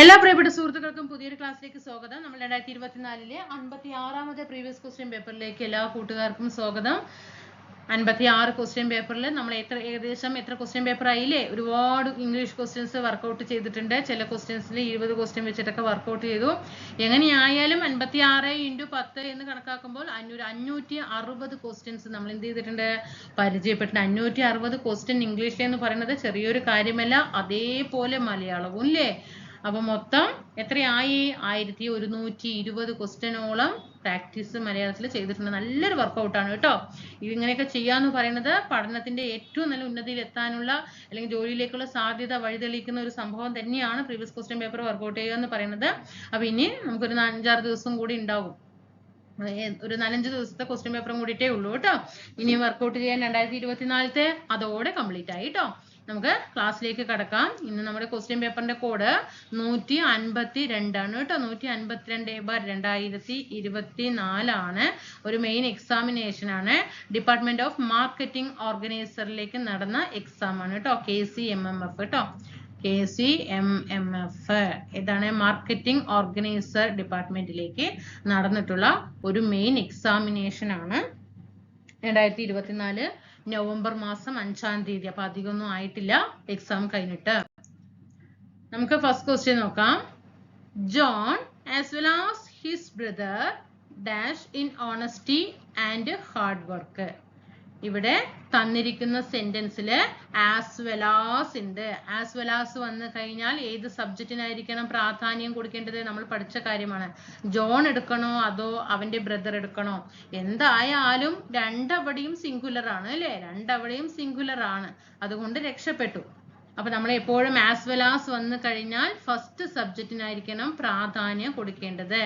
എല്ലാ പ്രിയപ്പെട്ട സുഹൃത്തുക്കൾക്കും പുതിയൊരു ക്ലാസ്സിലേക്ക് സ്വാഗതം. നമ്മൾ രണ്ടായിരത്തി ഇരുപത്തിനാലിലെ അൻപത്തി ആറാമത്തെ പ്രീവിയസ് ക്വസ്റ്റ്യൻ പേപ്പറിലേക്ക് എല്ലാ കൂട്ടുകാർക്കും സ്വാഗതം. അൻപത്തി ആറ് ക്വസ്റ്റ്യൻ പേപ്പറിൽ നമ്മൾ എത്ര ഏകദേശം എത്ര ക്വസ്റ്റ്യൻ പേപ്പർ ആയില്ലേ? ഒരുപാട് ഇംഗ്ലീഷ് ക്വസ്റ്റ്യൻസ് വർക്കൗട്ട് ചെയ്തിട്ടുണ്ട്. ചില ക്വസ്റ്റ്യൻസിൽ ഇരുപത് ക്വസ്റ്റ്യൻ വെച്ചിട്ടൊക്കെ വർക്കൗട്ട് ചെയ്തു. എങ്ങനെയായാലും അൻപത്തി ആറ് ഇന്റു പത്ത് എന്ന് കണക്കാക്കുമ്പോൾ അഞ്ഞൂറ് അഞ്ഞൂറ്റി അറുപത് ക്വസ്റ്റ്യൻസ് നമ്മൾ എന്ത് ചെയ്തിട്ടുണ്ട്? പരിചയപ്പെട്ടിട്ടുണ്ട്. അഞ്ഞൂറ്റി അറുപത് ക്വസ്റ്റ്യൻ ഇംഗ്ലീഷിൽ എന്ന് പറയുന്നത് ചെറിയൊരു കാര്യമല്ല. അതേപോലെ മലയാളവും ഇല്ലേ അപ്പൊ മൊത്തം എത്രയായി? ആയിരത്തി ഒരുന്നൂറ്റി ഇരുപത് ക്വസ്റ്റ്യനോളം പ്രാക്ടീസ് മലയാളത്തിൽ ചെയ്തിട്ടുണ്ട്. നല്ലൊരു വർക്കൗട്ടാണ് കേട്ടോ. ഇതിങ്ങനെയൊക്കെ ചെയ്യാന്ന് പറയുന്നത് പഠനത്തിന്റെ ഏറ്റവും നല്ല ഉന്നതിയിൽ എത്താനുള്ള അല്ലെങ്കിൽ ജോലിയിലേക്കുള്ള സാധ്യത വഴിതെളിക്കുന്ന ഒരു സംഭവം തന്നെയാണ് പ്രീവിയസ് ക്വസ്റ്റ്യൻ പേപ്പർ വർക്കൗട്ട് ചെയ്യുക എന്ന് പറയുന്നത്. അപ്പൊ ഇനി നമുക്കൊരു അഞ്ചാറ് ദിവസം കൂടി ഉണ്ടാവും. ഒരു നാലഞ്ച് ദിവസത്തെ ക്വസ്റ്റ്യൻ പേപ്പറും കൂടിയിട്ടേ ഉള്ളൂ കേട്ടോ. ഇനി വർക്കൗട്ട് ചെയ്യാൻ രണ്ടായിരത്തി ഇരുപത്തിനാലത്തെ അതോടെ കംപ്ലീറ്റ് ആയി കേട്ടോ. നമുക്ക് ക്ലാസ്സിലേക്ക് കടക്കാം. ഇന്ന് നമ്മുടെ ക്വസ്റ്റ്യൻ പേപ്പറിന്റെ കോഡ് നൂറ്റി അൻപത്തി രണ്ടാണ് കേട്ടോ. നൂറ്റി അൻപത്തിരണ്ട് ബാർ രണ്ടായിരത്തി ഇരുപത്തി നാലാണ് ഒരു മെയിൻ എക്സാമിനേഷൻ ആണ്. ഡിപ്പാർട്ട്മെന്റ് ഓഫ് മാർക്കറ്റിംഗ് ഓർഗനൈസറിലേക്ക് നടന്ന എക്സാം ആണ് കേട്ടോ. K C M M F കേട്ടോ. K C M M F ഇതാണ് മാർക്കറ്റിംഗ് ഓർഗനൈസർ ഡിപ്പാർട്ട്മെന്റിലേക്ക് നടന്നിട്ടുള്ള ഒരു മെയിൻ എക്സാമിനേഷൻ ആണ്. രണ്ടായിരത്തി ഇരുപത്തിനാല് നവംബർ മാസം അഞ്ചാം തീയതി. അപ്പൊ അധികമൊന്നും ആയിട്ടില്ല. എക്സാം കഴിഞ്ഞിട്ട്. നമുക്ക് ഫസ്റ്റ് ക്വസ്റ്റ്യൻ നോക്കാം. John as well as his brother dash in honesty and hard work ഇവിടെ തന്നിരിക്കുന്ന സെന്റൻസിൽ ആസ് വെലാസ് ഉണ്ട്. ആസ് വെലാസ് വന്നു കഴിഞ്ഞാൽ ഏത് സബ്ജക്റ്റിനായിരിക്കണം പ്രാധാന്യം കൊടുക്കേണ്ടത് നമ്മൾ പഠിച്ച കാര്യമാണ്. ജോൺ എടുക്കണോ അതോ അവന്റെ ബ്രദർ എടുക്കണോ? എന്തായാലും രണ്ടവിടെയും സിംഗുലർ ആണ് അല്ലേ? രണ്ടവിടെയും സിംഗുലർ ആണ്. അതുകൊണ്ട് രക്ഷപ്പെട്ടു. അപ്പൊ നമ്മൾ എപ്പോഴും ആസ് വെലാസ് വന്നു കഴിഞ്ഞാൽ ഫസ്റ്റ് സബ്ജക്റ്റിനായിരിക്കണം പ്രാധാന്യം കൊടുക്കേണ്ടത്.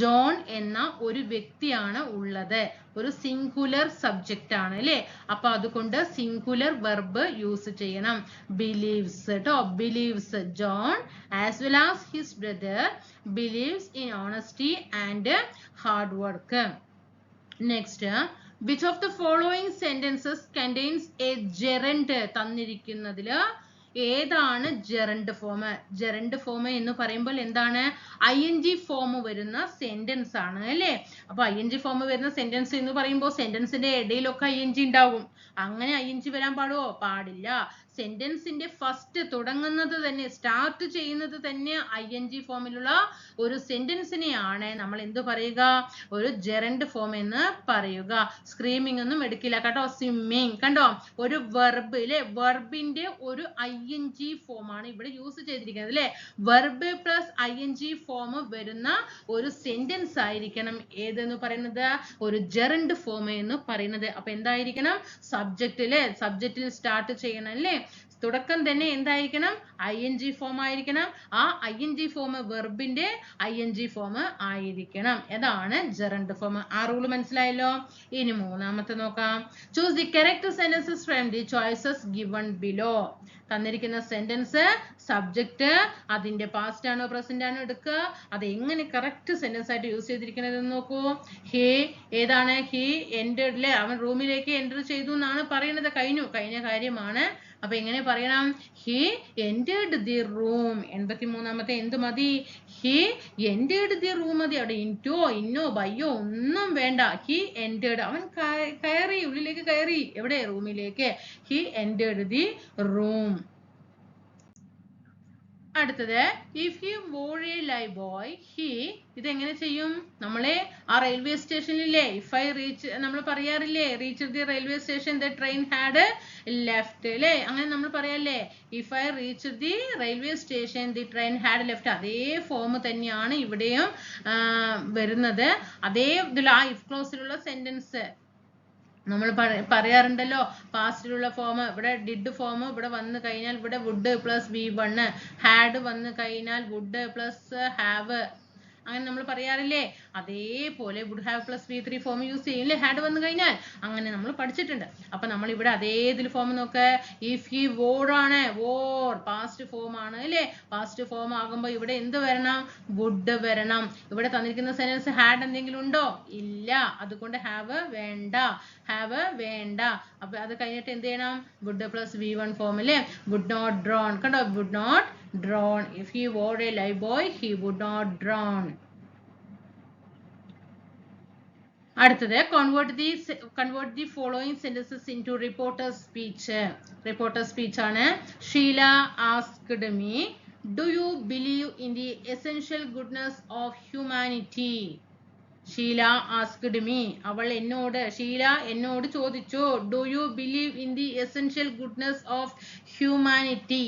ജോൺ എന്ന ഒരു വ്യക്തിയാണ് ഉള്ളത്. ഒരു സിംഗുലർ സബ്ജക്റ്റ് ആണ് അല്ലേ? അപ്പൊ അതുകൊണ്ട് സിംഗുലർ വെർബ് യൂസ് ചെയ്യണം. ബിലീവ്സ് കേട്ടോ believes John as well as his brother believes in honesty and hard work next which of the following sentences contains a gerund തന്നിരിക്കുന്നതിൽ ഏതാണ് ജെറണ്ട് ഫോം ജെറണ്ട് ഫോം എന്ന് പറയുമ്പോൾ എന്താണ്? ഐ എൻ ജി ഫോം വരുന്ന sentence ആണ് അല്ലേ? അപ്പൊ I N G form വരുന്ന sentence എന്ന് പറയുമ്പോൾ സെന്റൻസിന്റെ ഇടയിലൊക്കെ ഐ എൻ ജി ഉണ്ടാവും. അങ്ങനെ ഐ എൻ ജി വരാൻ പാടുവോ? പാടില്ല. സെന്റൻസിന്റെ ഫസ്റ്റ് തുടങ്ങുന്നത് തന്നെ സ്റ്റാർട്ട് ചെയ്യുന്നത് തന്നെ ഐ എൻ ജി ഫോമിലുള്ള ഒരു സെന്റൻസിനെയാണ് നമ്മൾ എന്ത് പറയുക? ഒരു ജെറൻഡ് ഫോം എന്ന് പറയുക. സ്ക്രീമിംഗ് ഒന്നും എടുക്കില്ല കേട്ടോ. സ്വിമ്മിങ് കണ്ടോ? ഒരു വെർബ് അല്ലെ വെർബിന്റെ ഒരു ഐ എൻ ജി ഫോമാണ് ഇവിടെ യൂസ് ചെയ്തിരിക്കുന്നത് അല്ലെ? Verb plus I N G form വരുന്ന ഒരു സെന്റൻസ് ആയിരിക്കണം. ഏതെന്ന് പറയുന്നത്? ഒരു ജെറൻഡ് ഫോം എന്ന് പറയുന്നത്. അപ്പൊ എന്തായിരിക്കണം? സബ്ജക്റ്റ് അല്ലെ സബ്ജക്റ്റിൽ സ്റ്റാർട്ട് ചെയ്യണം അല്ലേ? തുടക്കം തന്നെ എന്തായിരിക്കണം? ഐ എൻ ജി ഫോം ആയിരിക്കണം. ആ ഐ എൻ ജി ഫോം വെർബിന്റെ ഐ എൻ ജി ഫോം ആയിരിക്കണം. അതാണ് ജെറണ്ട് ഫോം ആ റൂൾ മനസ്സിലായല്ലോ? ഇനി മൂന്നാമത്തെ നോക്കാം. Choose the correct sentences from the choices given below തന്നിരിക്കുന്ന സെന്റൻസ് സബ്ജക്റ്റ് അതിന്റെ പാസ്റ്റ് ആണോ പ്രസന്റ് ആണോ എടുക്കുക? അത് എങ്ങനെ കറക്റ്റ് സെന്റൻസ് ആയിട്ട് യൂസ് ചെയ്തിരിക്കുന്നത് നോക്കൂ. ഹേ ഏതാണ്? ഹി അല്ലേ അവൻ റൂമിലേക്ക് എന്റർ ചെയ്തു എന്നാണ് പറയുന്നത്. കഴിഞ്ഞു. കഴിഞ്ഞ കാര്യമാണ് അപ്പൊ എങ്ങനെ പറയണം? He entered the room. എൺപത്തി മൂന്നാമത്തെ എന്ത് മതി? ഹി എന്റേഡ് ദി റൂം മതി. അവിടെ ഇന്റോ ഇന്നോ ബയ്യോ ഒന്നും വേണ്ട. ഹി എന്റേഡ് അവൻ കയ- കയറി ഉള്ളിലേക്ക് കയറി. എവിടെ? റൂമിലേക്ക്. He entered the room. അടുത്തത് if he wore a lie boy he ഇതെങ്ങനെ ചെയ്യും? നമ്മളെ ആ റെയിൽവേ സ്റ്റേഷനിലെ ഇഫ് ഐ റീച്ച് നമ്മൾ പറയാറില്ലേ reach the railway station the train had left അല്ലേ അങ്ങനെ നമ്മൾ പറയാല്ലേ if I reach the railway station the train had left അതേ ഫോം തന്നെയാണ് ഇവിടെയും വരുന്നത്. അതേ ഇതിൽ ആ ഇഫ് ക്ലോസിലുള്ള സെന്റൻസ് നമ്മൾ പറയാറുണ്ടല്ലോ പാസ്റ്റിലുള്ള ഫോം ഇവിടെ ഡിഡ് ഫോം ഇവിടെ വന്നു കഴിഞ്ഞാൽ ഇവിടെ would plus V one had വന്നു കഴിഞ്ഞാൽ വുഡ് പ്ലസ് ഹാവ് അങ്ങനെ നമ്മൾ പറയാറില്ലേ? അതേപോലെ would have plus V three form use ചെയ്യില്ലേ? ഹാഡ് വന്നു കഴിഞ്ഞാൽ അങ്ങനെ നമ്മൾ പഠിച്ചിട്ടുണ്ട്. അപ്പൊ നമ്മൾ ഇവിടെ അതേ ഇതിൽ ഫോം നോക്ക്. ഇഫ് ഹി ആണ്. വോർ പാസ്റ്റ് ഫോം ആണ് അല്ലേ? പാസ്റ്റ് ഫോം ആകുമ്പോൾ ഇവിടെ എന്ത് വരണം? വുഡ് വരണം. ഇവിടെ തന്നിരിക്കുന്ന സെന്റൻസ് ഹാഡ് എന്തെങ്കിലും ഉണ്ടോ? ഇല്ല. അതുകൊണ്ട് ഹാവ് വേണ്ട. ഹാവ് വേണ്ട. അപ്പൊ അത് കഴിഞ്ഞിട്ട് എന്ത് ചെയ്യണം? Would plus V one form അല്ലേ വുഡ് നോട്ട് ഡ്രോൺ കണ്ടോ? Would not drown if he were a live boy he would not drown അടുത്തത് convert the convert the following sentences into reporter's speech Reporter's speech ആണ് Sheela asked me do you believe in the essential goodness of humanity Sheela asked me അവൾ എന്നോട് ഷീല എന്നോട് ചോദിച്ചു do you believe in the essential goodness of humanity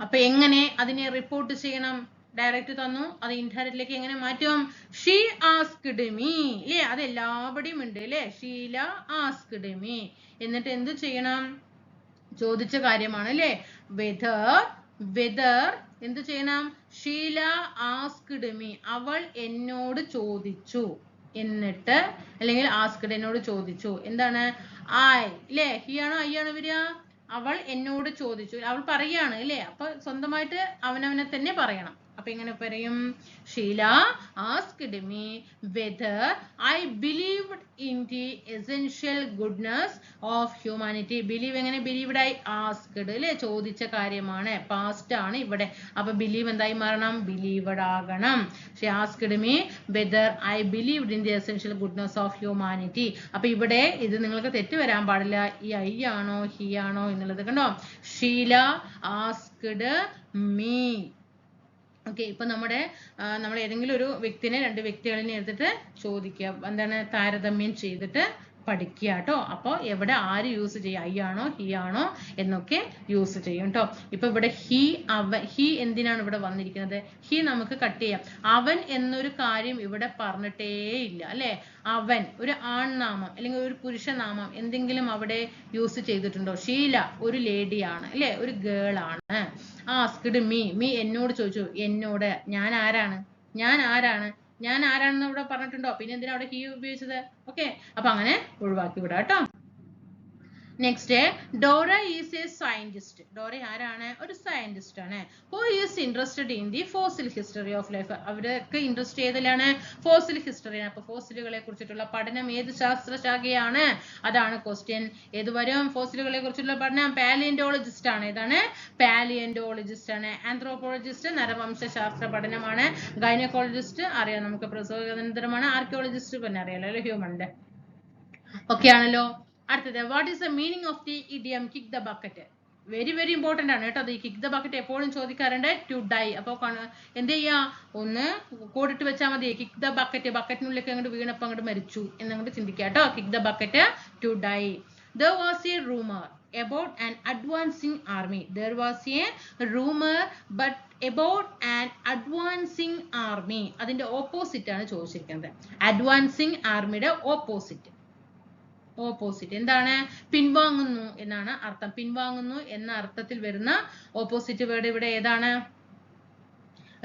അപ്പൊ എങ്ങനെ അതിനെ report ചെയ്യണം? Direct തന്നു. അത് ഇൻഡയറക്റ്റിലേക്ക് എങ്ങനെ മാറ്റും? ഷീ ആസ്ക്ഡ് മീ ഇല്ലേ? അത് എല്ലാവിടെയും ഉണ്ട് അല്ലേ ഷീല ആസ്ക്ഡ് മീ എന്നിട്ട് എന്ത് ചെയ്യണം? ചോദിച്ച കാര്യമാണ് അല്ലേ വെദർ വെദർ എന്ത് ചെയ്യണം? ഷീല ആസ്ക്ഡ് മീ അവൾ എന്നോട് ചോദിച്ചു. എന്നിട്ട് അല്ലെങ്കിൽ ആസ്ക്ഡ് എന്നോട് ചോദിച്ചു. എന്താണ്? ഐ ലേ ഹി ആണോ ഐ ആണോ വരിക? അവൾ എന്നോട് ചോദിച്ചു. അവൾ പറയാണ് അല്ലേ? അപ്പൊ സ്വന്തമായിട്ട് അവനവനെ തന്നെ പറയണം. അപ്പൊ എങ്ങനെ പറയും? Sheila asked me whether I believed in the essential goodness of humanity believe എങ്ങനെ? ബിലീവ്ഡ് ആയി ആസ്ക്ഡ് അല്ലെ ചോദിച്ച കാര്യമാണ്. പാസ്റ്റ് ആണ് ഇവിടെ. അപ്പൊ ബിലീവ് എന്തായി മാറണം? ബിലീവഡ് ആകണം. She asked me whether I believed in the essential goodness of humanity അപ്പൊ ഇവിടെ ഇത് നിങ്ങൾക്ക് തെറ്റ് വരാൻ പാടില്ല. ഈ ഐ ആണോ? ഹി ആണോ? എന്നുള്ളത് കണ്ടോ? ഷീല ആസ്ക്ഡ് മീ ഓക്കെ ഇപ്പൊ നമ്മുടെ നമ്മൾ ഏതെങ്കിലും ഒരു വ്യക്തിനെ രണ്ട് വ്യക്തികളിനെ എടുത്തിട്ട് ചോദിക്കുക. എന്താണ് താരതമ്യം ചെയ്തിട്ട് പഠിക്കുക കേട്ടോ. അപ്പോൾ എവിടെ ആര് യൂസ് ചെയ്യുക ഐ ആണോ? ഹി ആണോ? എന്നൊക്കെ യൂസ് ചെയ്യും കേട്ടോ. ഇപ്പൊ ഇവിടെ ഹി അവൻ ഹി എന്തിനാണ് ഇവിടെ വന്നിരിക്കുന്നത്? ഹി നമുക്ക് കട്ട് ചെയ്യാം. അവൻ എന്നൊരു കാര്യം ഇവിടെ പറഞ്ഞിട്ടേ ഇല്ല അല്ലെ? അവൻ ഒരു ആൺനാമം അല്ലെങ്കിൽ ഒരു പുരുഷനാമം എന്തെങ്കിലും അവിടെ യൂസ് ചെയ്തിട്ടുണ്ടോ? ഷീല ഒരു ലേഡിയാണ് അല്ലെ? ഒരു ഗേൾ ആണ്. ആസ്ക്ഡ് മീ മീ എന്നോട് ചോദിച്ചു എന്നോട് ഞാൻ ആരാണ്? ഞാൻ ആരാണ്? ഞാൻ ആരാണെന്ന് ഇവിടെ പറഞ്ഞിട്ടുണ്ടോ? പിന്നെ എന്തിനാ അവിടെ കീ ഉപയോഗിച്ചത്? ഓക്കെ അപ്പൊ അങ്ങനെ ഒഴിവാക്കി വിടാം കേട്ടോ next Dora is a scientist Dora ആരാണ്? ഒരു സയന്റിസ്റ്റ് ആണ്. Who is interested in the fossil history of life അവരൊക്കെ ഇൻട്രസ്റ്റ് ഏതിലാണ്? ഫോസിൽ ഹിസ്റ്ററിയാണ് അപ്പൊ ഫോസിലുകളെ കുറിച്ചിട്ടുള്ള പഠനം ഏത് ശാസ്ത്രശാഖയാണ്? അതാണ് ക്വസ്റ്റ്യൻ ഏത് വരും? ഫോസിലുകളെ കുറിച്ചുള്ള പഠനം പാലിയന്റോളജിസ്റ്റ് ആണ്. ഇതാണ് പാലിയന്റോളജിസ്റ്റ് ആണ്. ആന്ത്രോപോളജിസ്റ്റ് നരവംശ ശാസ്ത്ര പഠനമാണ്. ഗൈനക്കോളജിസ്റ്റ് അറിയാം നമുക്ക് പ്രസവതന്ത്രമാണ് ആർക്കിയോളജിസ്റ്റ് പിന്നെ അറിയാലോ ഹ്യൂമന്റെ ഓക്കെ ആണല്ലോ? അടുത്തത് what is the meaning of the idiom kick the bucket very very important ആണ് കേട്ടോ അത്. ഈ കിക്ക് ദ ബക്കറ്റ് എപ്പോഴും ചോദിക്കാറുണ്ട് ടു ഡൈ അപ്പോൾ എന്ത് ചെയ്യാ? ഒന്ന് കോടിട്ട് വെച്ചാൽ മതി. കിക്ക് ദ ബക്കറ്റ് ബക്കറ്റിനുള്ളിലേക്ക് അങ്ങോട്ട് വീണപ്പോൾ അങ്ങോട്ട് മരിച്ചു എന്നങ്ങോട്ട് ചിന്തിക്കുക കേട്ടോ. Kick the bucket to die the was a rumour about an advancing army. There was a rumor but about an advancing army. അതിന്റെ ഓപ്പോസിറ്റ് ആണ് ചോദിച്ചിരിക്കുന്നത്. അഡ്വാൻസിങ് ആർമിയുടെ ഓപ്പോസിറ്റ് ഓപ്പോസിറ്റ് എന്താണ്? പിൻവാങ്ങുന്നു എന്നാണ് അർത്ഥം. പിൻവാങ്ങുന്നു എന്ന അർത്ഥത്തിൽ വരുന്ന ഓപ്പോസിറ്റ് വേർഡ് ഇവിടെ ഏതാണ്?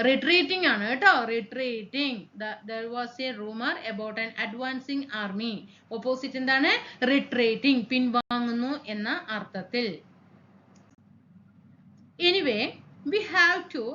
റിട്രീറ്റിംഗ് ആണ് കേട്ടോ. Retreating there was a rumour about an advancing army opposite എന്താണ്? റിട്രീറ്റിംഗ് പിൻവാങ്ങുന്നു എന്ന അർത്ഥത്തിൽ. Anyway we have to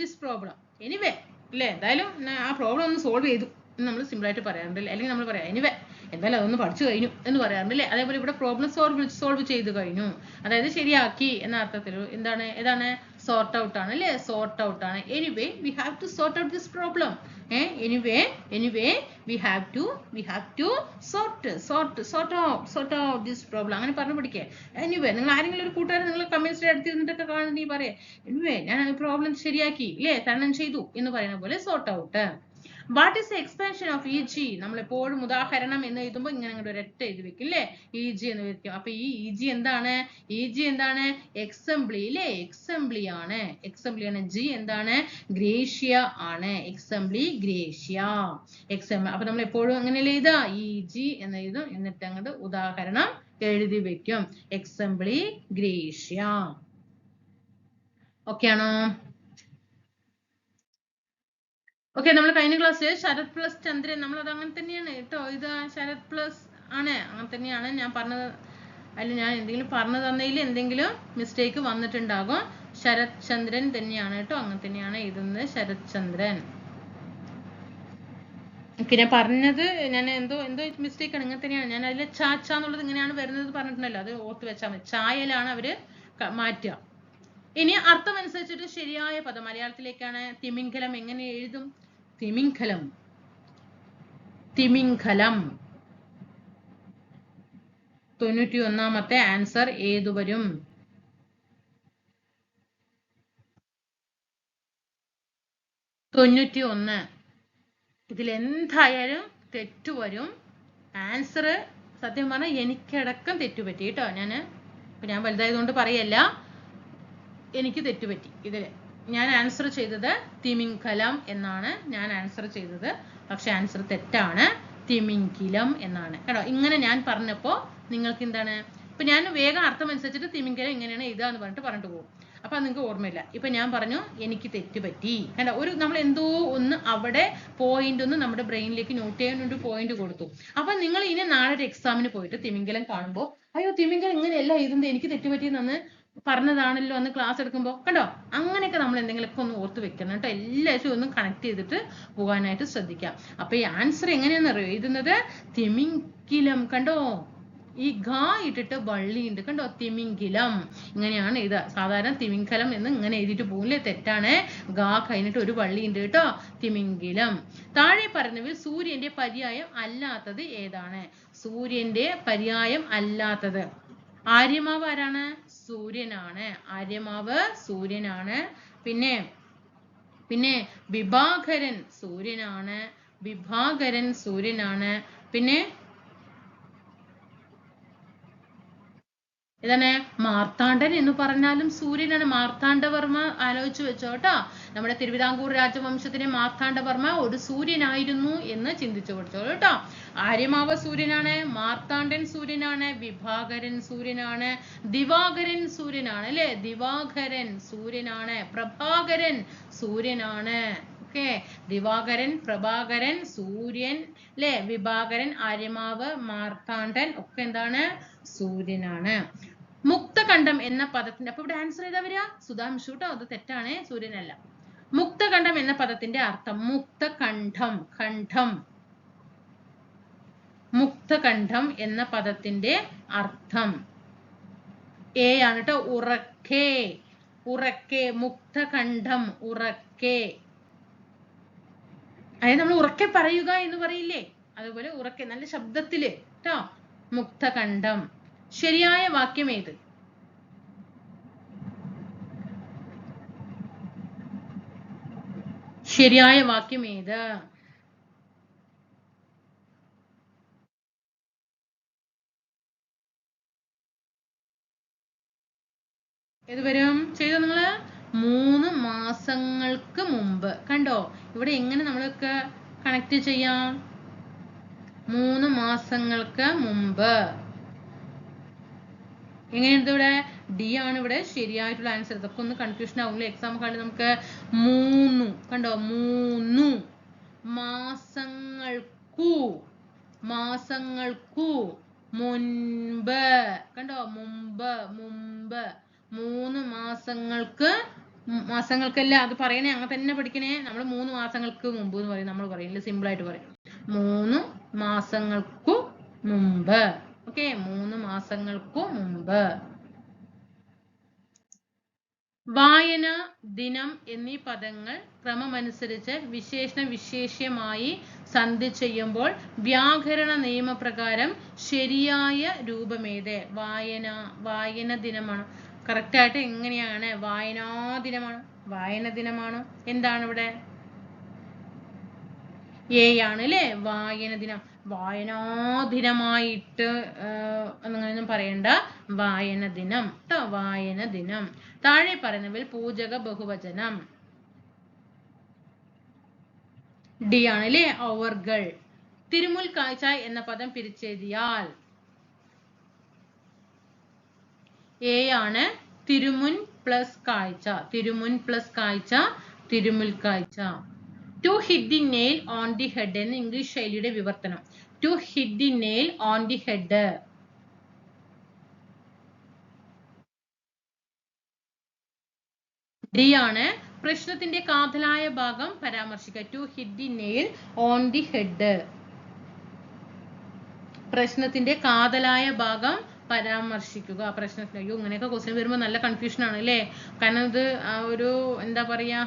this problem anyway അല്ലേ എന്തായാലും ആ പ്രോബ്ലം ഒന്ന് സോൾവ് ചെയ്തു. നമ്മൾ സിമ്പിൾ ആയിട്ട് പറയാറുണ്ട് അല്ലെങ്കിൽ നമ്മൾ പറയാം എനിവേ എന്തായാലും അതൊന്ന് പഠിച്ചു കഴിഞ്ഞു എന്ന് പറയാറുണ്ട് അല്ലേ? അതേപോലെ ഇവിടെ പ്രോബ്ലം സോൾവ് സോൾവ് ചെയ്തു കഴിഞ്ഞു. അതായത് ശരിയാക്കി എന്ന അർത്ഥത്തിൽ എന്താണ് ഏതാണ്? സോർട്ട് ഔട്ട് ആണ് അല്ലേ? സോർട്ട് ഔട്ട് ആണ്. Anyway we have to sort out this problem ഏ? Anyway anyway we have to we have to sort sort sort out sort out this problem അങ്ങനെ പറഞ്ഞു പഠിക്കേ. എനിവേ നിങ്ങൾ ആരെങ്കിലും ഒരു കൂട്ടുകാരൻ നിങ്ങൾ കമ്മ്യൂണിസ്റ്റ് അടുത്തിരുന്നിട്ടൊക്കെ കാണുന്നുണ്ടെങ്കിൽ പറയേ. എനിവേ ഞാൻ പ്രോബ്ലം ശരിയാക്കി ഇല്ലേ? തരണം ചെയ്തു എന്ന് പറയുന്ന പോലെ sort out what is expansion of E G നമ്മൾ എപ്പോഴും ഉദാഹരണം എന്ന് എഴുതുമ്പോൾ ഇങ്ങനെ അങ്ങോട്ട് ഒരൊറ്റ എഴുതി വെക്കും അല്ലേ ഇ ജി എന്ന് വെക്കും. അപ്പൊ ഈ ഇ ജി എന്താണ്? ഇ ജി എന്താണ്? എക്സംബ്ലി അല്ലേ എക്സംബ്ലി ആണ്. എക്സംബ്ലി ആണ്. ജി എന്താണ്? ഗ്രേഷ്യ ആണ്. എക്സംബ്ലി ഗ്രേഷ്യ എക്സംബ്ലി അപ്പൊ നമ്മൾ എപ്പോഴും അങ്ങനെയല്ലേ എഴുതാ? ഇ ജി എന്ന് എഴുതും. എന്നിട്ട് അങ്ങോട്ട് ഉദാഹരണം എഴുതി വെക്കും. എക്സംബ്ലി ഗ്രേഷ്യ ഓക്കെ ആണോ? ഓക്കെ നമ്മൾ കഴിഞ്ഞ ക്ലാസ്സിൽ ശരത് പ്ലസ് ചന്ദ്രൻ നമ്മൾ അത് അങ്ങനെ തന്നെയാണ് കേട്ടോ. ഇത് ശരത് പ്ലസ് ആണ്. അങ്ങനെ തന്നെയാണ് ഞാൻ പറഞ്ഞത്. അതിൽ ഞാൻ എന്തെങ്കിലും പറഞ്ഞു തന്നതിൽ എന്തെങ്കിലും മിസ്റ്റേക്ക് വന്നിട്ടുണ്ടാകും. ശരത് ചന്ദ്രൻ തന്നെയാണ് കേട്ടോ. അങ്ങനെ തന്നെയാണ് എഴുതുന്നത് ശരത് ചന്ദ്രൻ. ഓക്കെ ഞാൻ പറഞ്ഞത് ഞാൻ എന്തോ എന്തോ മിസ്റ്റേക്ക് ആണ്. ഇങ്ങനെ തന്നെയാണ്. ഞാൻ അതിൽ ചാച്ച എന്നുള്ളത് ഇങ്ങനെയാണ് വരുന്നത് പറഞ്ഞിട്ടുണ്ടല്ലോ. അത് ഓർത്ത് വെച്ചാൽ മതി. ചായലാണ് അവർ മാറ്റുക. ഇനി അർത്ഥം അനുസരിച്ചിട്ട് ശരിയായ പദം. മലയാളത്തിലേക്കാണ് തിമിംഗലം എങ്ങനെ എഴുതും? തിമിംഗലം. തിമിംഖലം തൊണ്ണൂറ്റി ഒന്നാമത്തെ ആൻസർ ഏതു വരും തൊണ്ണൂറ്റി ഒന്ന് ഇതിൽ എന്തായാലും വരും. ആൻസർ സത്യം പറഞ്ഞാൽ എനിക്കടക്കം തെറ്റുപറ്റി കേട്ടോ ഞാൻ ഞാൻ വലുതായതുകൊണ്ട് പറയല്ല. എനിക്ക് തെറ്റുപറ്റി ഇതിൽ ഞാൻ ആൻസർ ചെയ്തത് തിമിംഗലം എന്നാണ്. ഞാൻ ആൻസർ ചെയ്തത്. പക്ഷെ ആൻസർ തെറ്റാണ്. തിമിംഗിലം എന്നാണ്. കേട്ടോ ഇങ്ങനെ ഞാൻ പറഞ്ഞപ്പോ നിങ്ങൾക്ക് എന്താണ്? ഇപ്പൊ ഞാൻ വേഗം അർത്ഥം അനുസരിച്ചിട്ട് തിമിംഗലം ഇങ്ങനെയാണ് എഴുതുക എന്ന് പറഞ്ഞിട്ട് പറഞ്ഞിട്ട് പോകും. അപ്പൊ നിങ്ങൾക്ക് ഓർമ്മയില്ല. ഇപ്പൊ ഞാൻ പറഞ്ഞു എനിക്ക് തെറ്റ് പറ്റി കണ്ടോ ഒരു നമ്മൾ എന്തോ ഒന്ന് അവിടെ പോയിന്റ് ഒന്ന് നമ്മുടെ ബ്രെയിനിലേക്ക് നോട്ട് ചെയ്യാൻ ഒരു പോയിന്റ് കൊടുത്തു. അപ്പൊ നിങ്ങൾ ഇനി നാളെ ഒരു എക്സാമിന് പോയിട്ട് തിമിംഗലം കാണുമ്പോൾ അയ്യോ തിമിംഗലം ഇങ്ങനെയല്ല എഴുതുന്നത്. എനിക്ക് തെറ്റ് പറ്റിയെന്ന് പറഞ്ഞതാണല്ലോ അന്ന് ക്ലാസ് എടുക്കുമ്പോൾ കണ്ടോ? അങ്ങനെയൊക്കെ നമ്മൾ എന്തെങ്കിലുമൊക്കെ ഒന്ന് ഓർത്ത് വെക്കണം കേട്ടോ. എല്ലാവരും ഒന്ന് കണക്ട് ചെയ്തിട്ട് പോകാനായിട്ട് ശ്രദ്ധിക്കാം. അപ്പൊ ഈ ആൻസർ എങ്ങനെയാണെന്ന് അറിയോ? എഴുതുന്നത് തിമിങ്കിലം കണ്ടോ? ഈ ഗ ഇട്ടിട്ട് വള്ളിയുണ്ട് കണ്ടോ? തിമിങ്കിലം ഇങ്ങനെയാണ് ഇത് സാധാരണ തിമിങ്കലം എന്ന് ഇങ്ങനെ എഴുതിയിട്ട് പോകില്ലേ? തെറ്റാണ്. ഗ കഴിഞ്ഞിട്ട് ഒരു വള്ളിയുണ്ട് കേട്ടോ. തിമിങ്കിലം താഴെ പറഞ്ഞവർ സൂര്യന്റെ പര്യായം അല്ലാത്തത് ഏതാണ്? സൂര്യന്റെ പര്യായം അല്ലാത്തത്. ആര്യമാവ് ആരാണ്? സൂര്യനാണ്. ആര്യമാവ് സൂര്യനാണ്. പിന്നെ പിന്നെ വിഭാകരൻ സൂര്യനാണ്. വിഭാകരൻ സൂര്യനാണ്. പിന്നെ ഇതാണ് മാർത്താണ്ഡൻ എന്ന് പറഞ്ഞാലും സൂര്യനാണ്. മാർത്താണ്ഡവർമ്മ ആലോചിച്ചു വെച്ചോ കേട്ടോ നമ്മുടെ തിരുവിതാംകൂർ രാജവംശത്തിലെ മാർത്താണ്ഡവർമ്മ ഒരു സൂര്യനായിരുന്നു എന്ന് ചിന്തിച്ചു കൊടുത്തോ കേട്ടോ ആര്യമാവ സൂര്യനാണ് മാർത്താണ്ഡൻ സൂര്യനാണ് വിഭാകരൻ സൂര്യനാണ് ദിവാകരൻ സൂര്യനാണ് അല്ലെ? ദിവാകരൻ സൂര്യനാണ് പ്രഭാകരൻ സൂര്യനാണ്. ഓക്കെ? ദിവാകരൻ പ്രഭാകരൻ സൂര്യൻ അല്ലെ? വിഭാകരൻ ആര്യമാവ് മാർത്താണ്ഡൻ ഒക്കെ എന്താണ്? സൂര്യനാണ്. മുക്തകണ്ഠം എന്ന പദത്തിന്റെ അപ്പൊ ഇവിടെ ആൻസർ ഏതാ വരിക? സുധാംശു കേട്ടോ അത് തെറ്റാണ് സൂര്യനല്ല. മുക്തകണ്ഠം എന്ന പദത്തിന്റെ അർത്ഥം മുക്തകണ്ഠം കണ്ഠം. മുക്തകണ്ഠം എന്ന പദത്തിന്റെ അർത്ഥം. എ ആണ് കേട്ടോ ഉറക്കെ. ഉറക്കെ മുക്തകണ്ഠം ഉറക്കെ. അതായത് നമ്മൾ ഉറക്കെ പറയുക എന്ന് പറയില്ലേ? അതുപോലെ ഉറക്കെ നല്ല ശബ്ദത്തിൽ കേട്ടോ മുക്തകണ്ഠം. ശരിയായ വാക്യം ഏത്? ശരിയായ വാക്യം ഏത്? ഏത് വരും? ചെയ്തോ നിങ്ങൾ? മൂന്ന് മാസങ്ങൾക്ക് മുമ്പ്. കണ്ടോ? ഇവിടെ എങ്ങനെ നമ്മളൊക്കെ കണക്ട് ചെയ്യാം? മൂന്ന് മാസങ്ങൾക്ക് മുമ്പ്. എങ്ങനെയുണ്ട് ഇവിടെ? ഡി ആണ് ഇവിടെ. ശരിയായിട്ടുള്ള ആൻസർ ഇതൊക്കെ ഒന്ന് കൺഫ്യൂഷൻ ആവുമല്ലോ എക്സാം കണ്ട് നമുക്ക് മൂന്നു. കണ്ടോ? മൂന്നു മാസങ്ങൾക്കു മാസങ്ങൾക്കു മുൻപ്. കണ്ടോ? മുമ്പ് മുമ്പ്. മൂന്ന് മാസങ്ങൾക്ക് മാസങ്ങൾക്കല്ല അത് പറയണേ അങ്ങനെ തന്നെ പഠിക്കണേ. നമ്മൾ മൂന്ന് മാസങ്ങൾക്ക് മുമ്പ് എന്ന് പറയും. നമ്മൾ പറയുന്നില്ല സിമ്പിൾ ആയിട്ട് പറയും. മൂന്ന് മാസങ്ങൾക്കു മുമ്പ്. ഓക്കെ മൂന്ന് മാസങ്ങൾക്കു മുമ്പ്. വായന ദിനം എന്നീ പദങ്ങൾ ക്രമമനുസരിച്ച് വിശേഷണ വിശേഷ്യമായി സന്ധി ചെയ്യുമ്പോൾ വ്യാകരണ നിയമപ്രകാരം ശരിയായ രൂപമേത്. വായന വായന ദിനമാണ്. കറക്റ്റായിട്ട് എങ്ങനെയാണ്? വായനാ ദിനമാണ്. വായന ദിനമാണ്? എന്താണ് ഇവിടെ? എ ആണ് അല്ലേ വായന ദിനം. വായനാ ദിനമായിട്ട് അങ്ങനെയൊന്നും പറയണ്ട. വായന ദിനം. ട്ടോ വായന ദിനം. താഴെ പറയുന്നവയിൽ പൂജക ബഹുവചനം. ഡി ആണ് അല്ലേ ഓവർകൾ തിരുമുൽ കാഴ്ച എന്ന പദം പിരിച്ചെഴുതിയാൽ. എ ആണ് തിരുമുൻ പ്ലസ് കാഴ്ച. തിരുമുൻ പ്ലസ് കാഴ്ച തിരുമുൽ കാഴ്ച. To hit the nail on the head എന്ന് ഇംഗ്ലീഷ് ശൈലിയുടെ വിവർത്തനം. To hit the nail on the head D ആണ് പ്രശ്നത്തിന്റെ കാതലായ ഭാഗം പരാമർശിക്കുക. To hit the nail on the head പ്രശ്നത്തിന്റെ കാതലായ ഭാഗം പരാമർശിക്കുക. പ്രശ്നത്തിന് അയ്യോ ഇങ്ങനെയൊക്കെ ക്വസ്റ്റ്യൻ വരുമ്പോൾ നല്ല കൺഫ്യൂഷൻ ആണ് അല്ലേ? കാരണം ഇത് ഒരു എന്താ പറയാ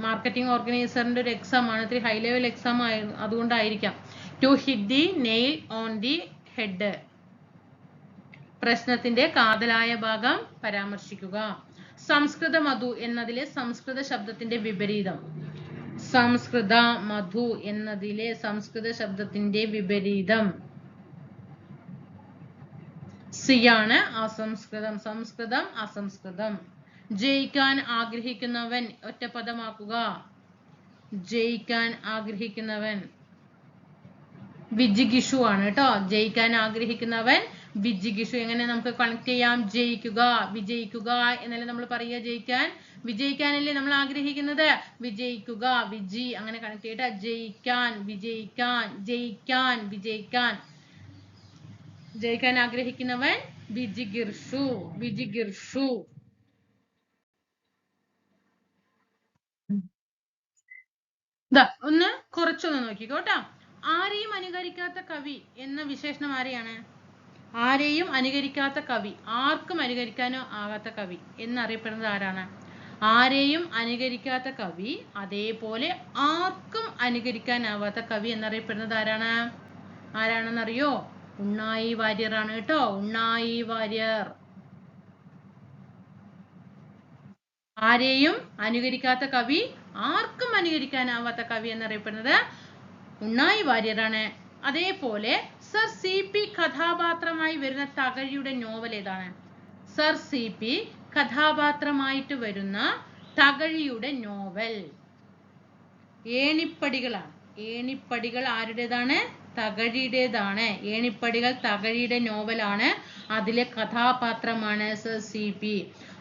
മാർക്കറ്റിംഗ് ഓർഗനൈസറിന്റെ ഒരു എക്സാം ആണ്. ഇത്തിരി ഹൈ ലെവൽ എക്സാം ആയിരുന്നു അതുകൊണ്ടായിരിക്കാം. To hit the nail on the head പ്രശ്നത്തിന്റെ കാതലായ ഭാഗം പരാമർശിക്കുക. സംസ്കൃത മധു എന്നതിലെ സംസ്കൃത ശബ്ദത്തിന്റെ വിപരീതം. സംസ്കൃത മധു എന്നതിലെ സംസ്കൃത ശബ്ദത്തിന്റെ വിപരീതം. സിയാണ് അസംസ്കൃതം. സംസ്കൃതം അസംസ്കൃതം. ജയിക്കാൻ ആഗ്രഹിക്കുന്നവൻ ഒറ്റപദമാക്കുക ജയിക്കാൻ ആഗ്രഹിക്കുന്നവൻ വിജിഗിഷു ആണ് കേട്ടോ. ജയിക്കാൻ ആഗ്രഹിക്കുന്നവൻ വിജിഗിഷു എങ്ങനെ നമുക്ക് കണക്ട് ചെയ്യാം? ജയിക്കുക വിജയിക്കുക എന്നല്ലേ നമ്മൾ പറയുക? ജയിക്കാൻ. വിജയിക്കാനല്ലേ നമ്മൾ ആഗ്രഹിക്കുന്നത്? വിജയിക്കുക വിജി അങ്ങനെ കണക്ട് ചെയ്തിട്ട് ജയിക്കാൻ വിജയിക്കാൻ ജയിക്കാൻ വിജയിക്കാൻ. ജയിക്കാൻ ആഗ്രഹിക്കുന്നവൻ വിജിഗിർഷു വിജിഗിർഷു ദാ ഒന്ന് കുറച്ചൊന്ന് നോക്കിക്കോട്ടോ ആരെയും അനുകരിക്കാത്ത കവി എന്ന വിശേഷണം ആരെയാണ്? ആരെയും അനുകരിക്കാത്ത കവി ആർക്കും അനുകരിക്കാനോ ആകാത്ത കവി എന്നറിയപ്പെടുന്നത് ആരാണ്? ആരെയും അനുകരിക്കാത്ത കവി അതേപോലെ ആർക്കും അനുകരിക്കാനാവാത്ത കവി എന്നറിയപ്പെടുന്നത് ആരാണ്? ആരാണെന്നറിയോ? ഉണ്ണായി വാര്യറാണ് കേട്ടോ ഉണ്ണായി വാര്യർ. ആരെയും അനുകരിക്കാത്ത കവി ആർക്കും അനുകരിക്കാനാവാത്ത കവി എന്നറിയപ്പെടുന്നത് ഉണ്ണായി വാര്യരാണ്. അതേപോലെ സർ സി പി കഥാപാത്രമായി വരുന്ന തകഴിയുടെ നോവൽ ഏതാണ്? സർ സി പി കഥാപാത്രമായിട്ട് വരുന്ന തകഴിയുടെ നോവൽ. ഏണിപ്പടികളാണ്. ഏണിപ്പടികൾ ആരുടേതാണ്? തകഴിയുടേതാണ്. ഏണിപ്പടികൾ തകഴിയുടെ നോവലാണ്. അതിലെ കഥാപാത്രമാണ് സർ സി പി.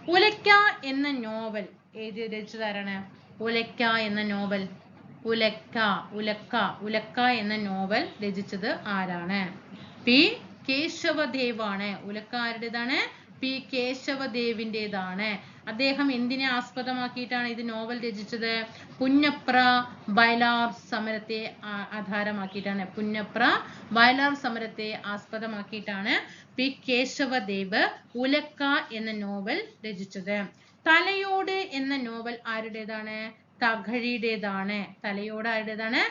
ഉലയ്ക്ക എന്ന നോവൽ എഴുതി രചിച്ചതാരാണ്? ഉലയ്ക്ക എന്ന നോവൽ. ഉലക്ക ഉലക്ക ഉലക്ക എന്ന നോവൽ രചിച്ചത് ആരാണ്? പി. കേശവദേവാണ്. ഉലക്ക ആരുടേതാണ് പി. കേശവദേവിന്റെതാണ് അദ്ദേഹം എന്തിനെ ആസ്പദമാക്കിയിട്ടാണ് ഇത് നോവൽ രചിച്ചത്? പുന്നപ്ര വയലാർ സമരത്തെ ആധാരമാക്കിയിട്ടാണ്. പുന്നപ്ര വയലാർ സമരത്തെ ആസ്പദമാക്കിയിട്ടാണ് പി. കേശവദേവ് ഉലക്ക എന്ന നോവൽ രചിച്ചത്. തലയോട് എന്ന നോവൽ ആരുടേതാണ്? തകഴിയുടേതാണ്. തലയോട് ആരുടേതാണ്?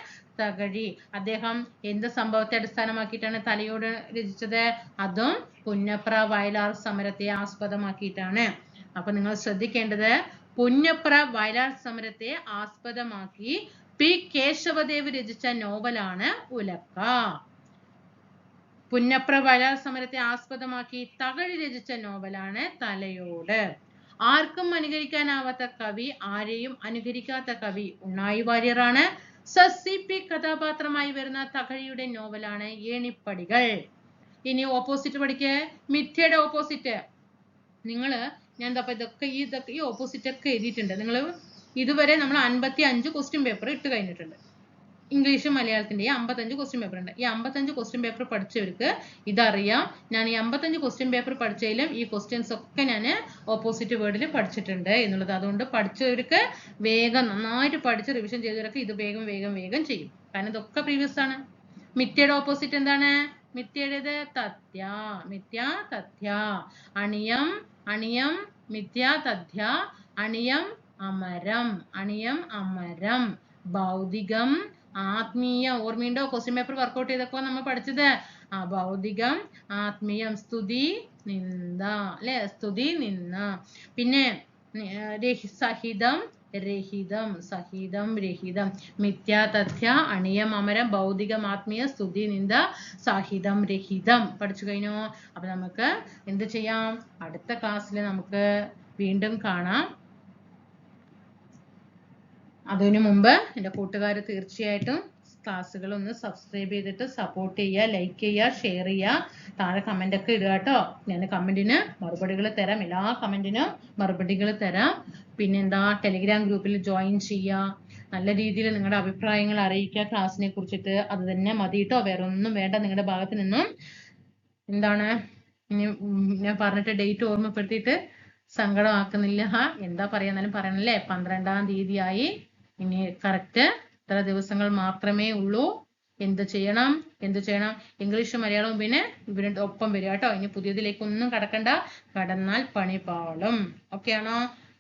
തകഴി. അദ്ദേഹം എന്ത് സംഭവത്തെ അടിസ്ഥാനമാക്കിയിട്ടാണ് തലയോട് രചിച്ചത്? അതും പുന്നപ്ര വയലാർ സമരത്തെ ആസ്പദമാക്കിയിട്ടാണ്. അപ്പൊ നിങ്ങൾ ശ്രദ്ധിക്കേണ്ടത് പുന്നപ്ര വയലാർ സമരത്തെ ആസ്പദമാക്കി പി. കേശവദേവ് രചിച്ച നോവലാണ് ഉലക്ക. പുന്നപ്ര വയലാർ സമരത്തെ ആസ്പദമാക്കി തകഴി രചിച്ച നോവലാണ് തലയോട്. ആർക്കും അനുകരിക്കാനാവാത്ത കവി ആരെയും അനുകരിക്കാത്ത കവി ഉണ്ണായി വാര്യറാണ്. സസ്സി പി കഥാപാത്രമായി വരുന്ന തകഴിയുടെ നോവലാണ് ഏണിപ്പടികൾ. ഇനി ഓപ്പോസിറ്റ് പഠിക്കേ. മിഥ്യയുടെ ഓപ്പോസിറ്റ് നിങ്ങൾ ഞാൻ എന്താ ഇതൊക്കെ ഈ ഇതൊക്കെ ഈ ഓപ്പോസിറ്റ് ഒക്കെ എഴുതിയിട്ടുണ്ട്. നിങ്ങൾ ഇതുവരെ നമ്മൾ അൻപത്തി അഞ്ച് ക്വസ്റ്റ്യൻ പേപ്പർ ഇട്ട് കഴിഞ്ഞിട്ടുണ്ട്. ഇംഗ്ലീഷും മലയാളത്തിന്റെ. ഈ അമ്പത്തഞ്ച് ക്വസ്റ്റ്യൻ പേപ്പർ ഉണ്ട്. ഈ അമ്പത്തഞ്ച് ക്വസ്റ്റ്യൻ പേപ്പർ പഠിച്ചവർക്ക് ഇതറിയാം. ഞാൻ ഈ അമ്പത്തഞ്ച് ക്വസ്റ്റ്യൻ പേപ്പർ പഠിച്ചതിലും ഈ ക്വസ്റ്റ്യൻസ് ഒക്കെ ഞാൻ ഓപ്പോസിറ്റ് വേർഡിൽ പഠിച്ചിട്ടുണ്ട് എന്നുള്ളത്. അതുകൊണ്ട് പഠിച്ചവർക്ക് വേഗം നന്നായിട്ട് പഠിച്ച് റിവിഷൻ ചെയ്തവരൊക്കെ ഇത് വേഗം വേഗം വേഗം ചെയ്യും. കാരണം ഇതൊക്കെ പ്രീവിയസ് ആണ്. മിത്യയുടെ ഓപ്പോസിറ്റ് എന്താണ്? മിത്യയുടേത് തഥ്യ. മിഥ്യ തഥ്യ. അണിയം അണിയം മിഥ്യ തഥ്യ. അണിയം അമരം. അണിയം അമരം. ഭൗതികം ആത്മീയ. ഓർമ്മയുണ്ടോ? ക്വസ്റ്റ്യൻ പേപ്പർ വർക്കൗട്ട് ചെയ്തപ്പോ നമ്മൾ പഠിച്ചത്? ആ ഭൗതികം ആത്മീയം സ്തുതി നിന്ദ. അല്ലെ? സ്തുതി നിന്ന പിന്നെ സഹിതം രഹിതം. സഹിതം രഹിതം. മിഥ്യാതഥ്യ അണിയം അമരം ഭൗതികം ആത്മീയ സ്തുതി നിന്ദ സഹിതം രഹിതം. പഠിച്ചു കഴിഞ്ഞോ? അപ്പൊ നമുക്ക് എന്ത് ചെയ്യാം? അടുത്ത ക്ലാസ്സിൽ നമുക്ക് വീണ്ടും കാണാം. അതിനു മുമ്പ് എന്റെ കൂട്ടുകാർ തീർച്ചയായിട്ടും ക്ലാസ്സുകൾ ഒന്ന് സബ്സ്ക്രൈബ് ചെയ്തിട്ട് സപ്പോർട്ട് ചെയ്യുക ലൈക്ക് ചെയ്യുക ഷെയർ ചെയ്യുക. താഴെ കമന്റ് ഒക്കെ ഇടുക കേട്ടോ. ഞാൻ കമന്റിന് മറുപടികൾ തരാം. എല്ലാ കമന്റിനും മറുപടികൾ തരാം. പിന്നെന്താ ടെലിഗ്രാം ഗ്രൂപ്പിൽ ജോയിൻ ചെയ്യുക. നല്ല രീതിയിൽ നിങ്ങളുടെ അഭിപ്രായങ്ങൾ അറിയിക്കുക ക്ലാസ്സിനെ കുറിച്ചിട്ട്. അത് തന്നെ മതി കേട്ടോ. വേറെ ഒന്നും വേണ്ട. നിങ്ങളുടെ ഭാഗത്ത് നിന്നും എന്താണ്? ഞാൻ പറഞ്ഞിട്ട് ഡേറ്റ് ഓർമ്മപ്പെടുത്തിയിട്ട് സങ്കടമാക്കുന്നില്ല. എന്താ പറയാന്നാലും പറയണല്ലേ? പന്ത്രണ്ടാം തീയതിയായി. ഇനി കറക്റ്റ് ഇത്ര ദിവസങ്ങൾ മാത്രമേ ഉള്ളൂ. എന്ത് ചെയ്യണം? എന്ത് ചെയ്യണം? ഇംഗ്ലീഷ് മലയാളവും പിന്നെ ഇവരും ഒപ്പം വരിക കേട്ടോ. ഇനി പുതിയതിലേക്ക് ഒന്നും കടക്കണ്ട. കടന്നാൽ പണി പാളും ഓക്കെ ആണോ?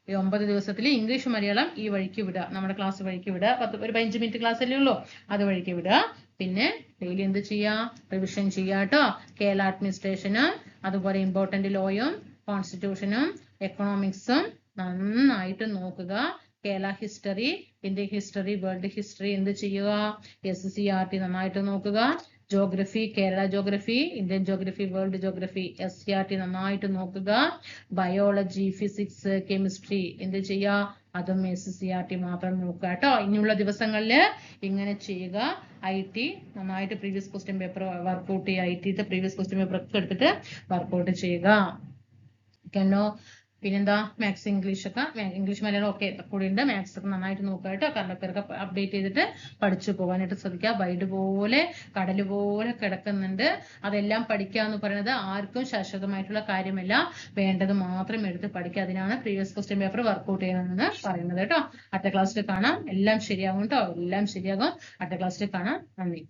ഈ ഒമ്പത് ദിവസത്തിൽ ഇംഗ്ലീഷ് മലയാളം ഈ വഴിക്ക് വിടുക. നമ്മുടെ ക്ലാസ് വഴിക്ക് വിടുക. പത്ത് ഒരു പതിനഞ്ച് മിനിറ്റ് ക്ലാസ് അല്ലേ ഉള്ളൂ? അത് വഴിക്ക് വിടുക. പിന്നെ ഡെയിലി എന്ത് ചെയ്യുക? റിവിഷൻ ചെയ്യുക കേട്ടോ. കേരള അഡ്മിനിസ്ട്രേഷനും അതുപോലെ ഇമ്പോർട്ടന്റ് ലോയും കോൺസ്റ്റിറ്റ്യൂഷനും എക്കണോമിക്സും നന്നായിട്ട് നോക്കുക. Kerala history Indian history world history എന്ത് ചെയ്യുക? എസ് സി ആർ ടി നന്നായിട്ട് നോക്കുക. Geography Kerala geography Indian geography world geography S C R T നന്നായിട്ട് നോക്കുക. ബയോളജി ഫിസിക്സ് കെമിസ്ട്രി എന്ത് ചെയ്യുക? അതും എസ് സി ആർ ടി മാത്രം നോക്കുക കേട്ടോ. ഇനിയുള്ള ദിവസങ്ങളിൽ ഇങ്ങനെ ചെയ്യുക. ഐ ടി നന്നായിട്ട് previous question paper work out ചെയ്യുക ഐ ടിത്തെ പ്രീവിയസ് ക്വസ്റ്റ്യൻ പേപ്പർ ഒക്കെ എടുത്തിട്ട് വർക്ക്ഔട്ട് ചെയ്യുക. കണ്ടോ പിന്നെന്താ മാത്സ് ഇംഗ്ലീഷ് ഒക്കെ. ഇംഗ്ലീഷ് മലയാളം ഒക്കെ കൂടി ഉണ്ട് മാത്സ് ഒക്കെ നന്നായിട്ട് നോക്കുക കേട്ടോ. കറണ്ട് പേരൊക്കെ അപ്ഡേറ്റ് ചെയ്തിട്ട് പഠിച്ചു പോകാനായിട്ട് ശ്രദ്ധിക്കുക. വൈഡ് പോലെ കടൽ പോലെ കിടക്കുന്നുണ്ട്. അതെല്ലാം പഠിക്കുക എന്ന് പറയുന്നത് ആർക്കും ശാശ്വതമായിട്ടുള്ള കാര്യമല്ല. വേണ്ടത് മാത്രം എടുത്ത് പഠിക്കുക. അതിനാണ് പ്രീവിയസ് ക്വസ്റ്റ്യൻ പേപ്പർ വർക്ക്ഔട്ട് ചെയ്യണമെന്ന് പറയുന്നത് കേട്ടോ. അടുത്ത ക്ലാസ്സിൽ കാണാം. എല്ലാം ശരിയാകും കേട്ടോ. എല്ലാം ശരിയാകും. അടുത്ത ക്ലാസ്സിൽ കാണാം. നന്ദി.